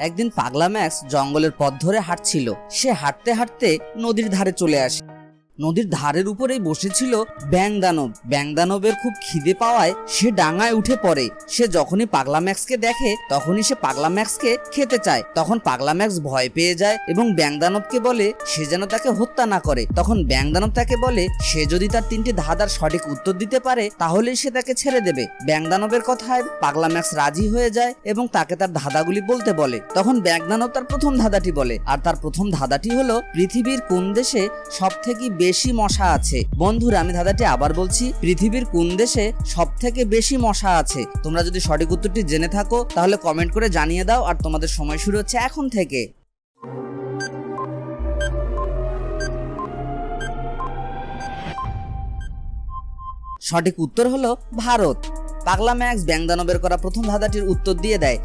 একদিন পাগলা ম্যাক্স জঙ্গলের পথ ধরে হাঁটছিল। সে হাঁটতে হাঁটতে নদীর ধারে চলে আসে। নদীর ধারের উপরেই বসেছিল ব্যাং দানব ব্যাং দানবের খুব খিদে পাওয়ায় সে ডাঙায় উঠে পড়ে। সে যখনই পাগলা ম্যাক্সকে দেখে, তখনই সে পাগলা ম্যাক্সকে খেতে চায়। তখন পাগলা ম্যাক্স ভয় পেয়ে যায় এবং ব্যাং দানবকে বলে, সে যেন তাকে হত্যা না করে। তখন ব্যাং দানব তাকে বলে, সে যদি তার তিনটি ধাঁধার সঠিক উত্তর দিতে পারে, তাহলেই সে তাকে ছেড়ে দেবে। ব্যাং দানবের কথায় পাগলা ম্যাক্স রাজি হয়ে যায় এবং তাকে তার ধাঁধাগুলি বলতে বলে। তখন ব্যাং দানব তার প্রথম ধাঁধাটি বলে। আর তার প্রথম ধাঁধাটি হলো পৃথিবীর কোন দেশে সব থেকে মশা আছে। বন্ধুরা, আমি ধাঁধাটি আবার বলছি, পৃথিবীর কোন দেশে সব থেকে বেশি মশা আছে? তোমরা যদি সঠিক উত্তরটি জেনে থাকো, তাহলে কমেন্ট করে জানিয়ে দাও, আর তোমাদের সময় শুরু হচ্ছে এখন থেকে। সঠিক উত্তর হলো ভারত। পাগলা ম্যাক্স ব্যাংদানবের করা প্রথম ধাঁধাটির উত্তর দিয়ে দেয়।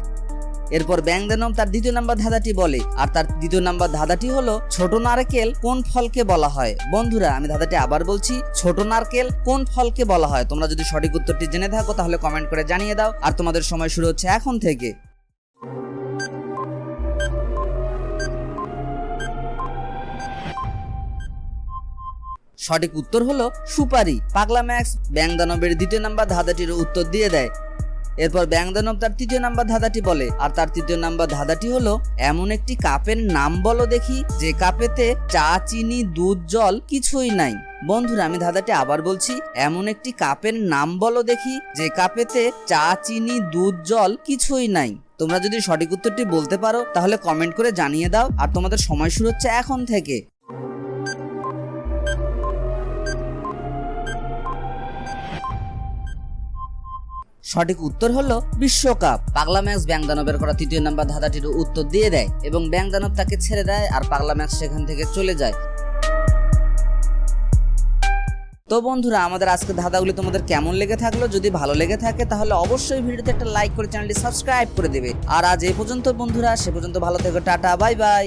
এরপর ব্যাংদানব তার দ্বিতীয় নাম্বার ধাঁধাটি বলে। আর তার দ্বিতীয় নাম্বার ধাঁধাটি হলো, ছোট নারকেল কোন ফলকে বলা হয়? বন্ধুরা, আমি ধাঁধাটি আবার বলছি, ছোট নারকেল কোন ফলকে বলা হয়? তোমরা যদি সঠিক উত্তরটি জেনে থাকো, তাহলে কমেন্ট করে জানিয়ে দাও। আর তোমাদের সময় শুরু হচ্ছে এখন থেকে। সঠিক উত্তর হলো, সুপারি। পাগলা ম্যাক্স ব্যাং দানবের দ্বিতীয় নাম্বার ধাঁধাটির উত্তর দিয়ে দেয়। এরপর ব্যাং দানব তার তৃতীয় নাম্বার ধাঁধাটি বলে। আর তার তৃতীয় নাম্বার ধাঁধাটি হলো, এমন একটি কাপের নাম বলো দেখি, যে কাপেতে চা, চিনি, দুধ, জল কিছুই নাই। বন্ধুরা, আমি ধাঁধাটি আবার বলছি, এমন একটি কাপের নাম বলো দেখি, যে কাপেতে চা, চিনি, দুধ, জল কিছুই নাই। তোমরা যদি সঠিক উত্তরটি বলতে পারো, তাহলে কমেন্ট করে জানিয়ে দাও, আর তোমাদের সময় শুরু হচ্ছে এখন থেকে। সঠিক উত্তর হলো বিশ্বকাপ। পাগলা ম্যাক্স ব্যাং দানবের করা তৃতীয় নাম্বার ধাঁধাটির উত্তর দিয়ে দেয় এবং ব্যাং দানব তাকে ছেড়ে দেয় আর পাগলা ম্যাক্স সেখান থেকে চলে যায়। তো বন্ধুরা, আমাদের আজকে ধাঁধাগুলি তোমাদের কেমন লেগে থাকল? যদি ভালো লেগে থাকে, তাহলে অবশ্যই ভিডিওতে একটা লাইক করে চ্যানেলটি সাবস্ক্রাইব করে দেবে। আর আজ এই পর্যন্ত বন্ধুরা, সে পর্যন্ত ভালো থেকো, টাটা, বাই বাই।